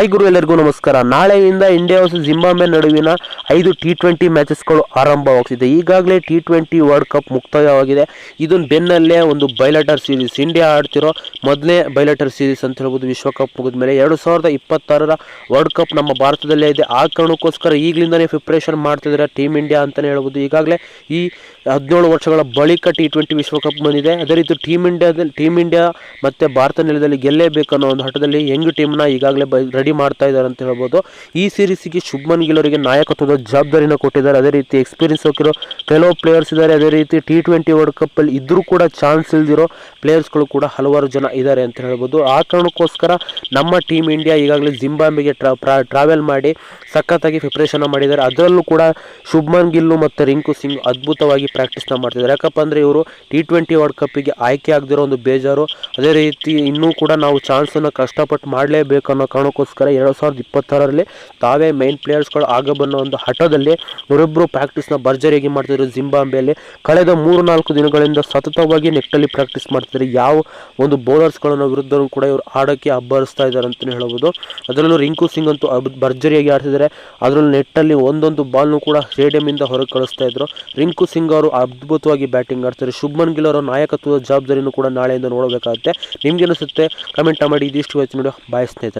Hi ಗುರು ಎಲ್ಲರಿಗೂ ನಮಸ್ಕಾರ. ನಾಳೆಯಿಂದ ಇಂಡಿಯಾ ವರ್ಸಸ್ ಜಿಂಬಾಬ್ವೆ ನಡುವಿನ ಐದು ಟಿ ಟ್ವೆಂಟಿ ಮ್ಯಾಚಸ್ಗಳು ಆರಂಭವಾಗ್ತಿದೆ. ಈಗಾಗಲೇ ಟಿ ಟ್ವೆಂಟಿ ವರ್ಲ್ಡ್ ಕಪ್ ಮುಕ್ತಾಯವಾಗಿದೆ. ಇದನ್ನು ಬೆನ್ನಲ್ಲೇ ಒಂದು ಬೈಲಾಟರ್ ಸೀರೀಸ್ ಇಂಡಿಯಾ ಆಡ್ತಿರೋ ಮೊದಲನೇ ಬೈಲಾಟರ್ ಸೀರೀಸ್ ಅಂತ ಹೇಳ್ಬೋದು. ವಿಶ್ವಕಪ್ ಮುಗಿದ ಮೇಲೆ ಎರಡು ಸಾವಿರದ ಇಪ್ಪತ್ತಾರರ ವರ್ಲ್ಡ್ ಕಪ್ ನಮ್ಮ ಭಾರತದಲ್ಲೇ ಇದೆ. ಆ ಕಾರಣಕ್ಕೋಸ್ಕರ ಈಗಲಿಂದನೇ ಪ್ರಿಪ್ರೇಷನ್ ಮಾಡ್ತಿದ್ದಾರೆ ಟೀಮ್ ಇಂಡಿಯಾ ಅಂತಲೇ ಹೇಳ್ಬೋದು. ಈಗಾಗಲೇ ಈ ಹದಿನೇಳು ವರ್ಷಗಳ ಬಳಿಕ ಟಿ ಟ್ವೆಂಟಿ ವಿಶ್ವಕಪ್ ಬಂದಿದೆ. ಅದೇ ರೀತಿ ಟೀಮ್ ಇಂಡಿಯಾದಲ್ಲಿ ಟೀಮ್ ಇಂಡಿಯಾ ಮತ್ತು ಭಾರತ ನೆಲದಲ್ಲಿ ಗೆಲ್ಲೇಬೇಕು ಅನ್ನೋ ಒಂದು ಹಠದಲ್ಲಿ ಯಂಗ್ ಟೀಮ್ನ ಈಗಾಗಲೇ ಬ ರೆಡಿ ಮಾಡ್ತಾ ಇದ್ದಾರೆ ಅಂತ ಹೇಳ್ಬೋದು. ಈ ಸೀರೀಸಿಗೆ ಶುಭ್ಮನ್ ಗಿಲ್ ಅವರಿಗೆ ನಾಯಕತ್ವದ ಜವಾಬ್ದಾರಿನ ಕೊಟ್ಟಿದ್ದಾರೆ. ಅದೇ ರೀತಿ ಎಕ್ಸ್ಪೀರಿಯನ್ಸ್ ಹೋಗಿರೋ ಕೆಲವು ಪ್ಲೇಯರ್ಸ್ ಇದ್ದಾರೆ. ಅದೇ ರೀತಿ ಟಿ ಟ್ವೆಂಟಿ ವರ್ಲ್ಡ್ ಕಪ್ಪಲ್ಲಿ ಇದ್ದರೂ ಕೂಡ ಚಾನ್ಸ್ ಇಲ್ದಿರೋ ಪ್ಲೇಯರ್ಸ್ಗಳು ಕೂಡ ಹಲವಾರು ಜನ ಇದ್ದಾರೆ ಅಂತ ಹೇಳ್ಬೋದು. ಆ ಕಾರಣಕ್ಕೋಸ್ಕರ ನಮ್ಮ ಟೀಮ್ ಇಂಡಿಯಾ ಈಗಾಗಲೇ ಜಿಂಬಾಂಬೆಗೆ ಟ್ರಾ ಟ್ರಾವೆಲ್ ಮಾಡಿ ಸಖತ್ತಾಗಿ ಪ್ರಿಪ್ರೇಷನ್ ಮಾಡಿದ್ದಾರೆ. ಅದರಲ್ಲೂ ಕೂಡ ಶುಭ್ಮನ್ ಗಿಲ್ಲು ಮತ್ತು ರಿಂಕು ಸಿಂಗ್ ಅದ್ಭುತವಾಗಿ ಪ್ರಾಕ್ಟೀಸ್ನ ಮಾಡ್ತಿದ್ದಾರೆ. ಯಾಕಪ್ಪ ಅಂದರೆ ಇವರು ಟಿ ಟ್ವೆಂಟಿ ವರ್ಲ್ಡ್ ಕಪ್ಪಿಗೆ ಆಯ್ಕೆ ಆಗದಿರೋ ಒಂದು ಬೇಜಾರು. ಅದೇ ರೀತಿ ಇನ್ನೂ ಕೂಡ ನಾವು ಚಾನ್ಸನ್ನು ಕಷ್ಟಪಟ್ಟು ಮಾಡಲೇಬೇಕು ಅನ್ನೋ ಕಾರಣಕ್ಕೋಸ್ಕರ ಎರಡು ಸಾವಿರದ ಇಪ್ಪತ್ತಾರರಲ್ಲಿ ತಾವೇ ಮೈನ್ ಪ್ಲೇಯರ್ಸ್ಗಳು ಆಗಬನ್ನೋ ಒಂದು ಹಠದಲ್ಲಿ ಇವರಿಬ್ಬರು ಪ್ರಾಕ್ಟೀಸ್ನ ಭರ್ಜರಿಯಾಗಿ ಮಾಡ್ತಿದ್ರು ಜಿಂಬಾಂಬೆಯಲ್ಲಿ ಕಳೆದ ಮೂರು ನಾಲ್ಕು ದಿನಗಳಿಂದ ಸತತವಾಗಿ ನೆಟ್ಟಲ್ಲಿ ಪ್ರಾಕ್ಟೀಸ್ ಮಾಡ್ತಿದ್ದಾರೆ. ಯಾವ ಒಂದು ಬೌಲರ್ಸ್ಗಳನ್ನ ವಿರುದ್ಧವೂ ಕೂಡ ಇವರು ಆಡೋಕ್ಕೆ ಅಬ್ಬರಿಸ್ತಾ ಇದ್ದಾರೆ ಅಂತಲೇ ಹೇಳ್ಬೋದು. ಅದರಲ್ಲೂ ರಿಂಕು ಸಿಂಗ್ ಅಂತೂ ಭರ್ಜರಿಯಾಗಿ ಆಡ್ತಿದ್ದಾರೆ. ಅದರಲ್ಲೂ ನೆಟ್ಟಲ್ಲಿ ಒಂದೊಂದು ಬಾಲ್ನು ಕೂಡ ಸ್ಟೇಡಿಯಂ ಇಂದ ಹೊರಗೆ ಕಳಿಸ್ತಾ ಇದ್ರು. ರಿಂಕು ಸಿಂಗ್ ಅವರು ಅದ್ಭುತವಾಗಿ ಬ್ಯಾಟಿಂಗ್ ಆಡ್ತಾರೆ. ಶುಭ್ಮನ್ ಗಿಲ್ ಅವರ ನಾಯಕತ್ವದ ಜವಾಬ್ದಾರಿಯನ್ನು ಕೂಡ ನಾಳೆಯಿಂದ ನೋಡಬೇಕಾಗುತ್ತೆ. ನಿಮ್ಗೆ ಅನಿಸುತ್ತೆ ಕಮೆಂಟ್ ಮಾಡಿ. ಇದಿಷ್ಟು ಇವತ್ತು ನೋಡಿ ಬಾಯ್ ಸ್ನೇಹಿತರೆ.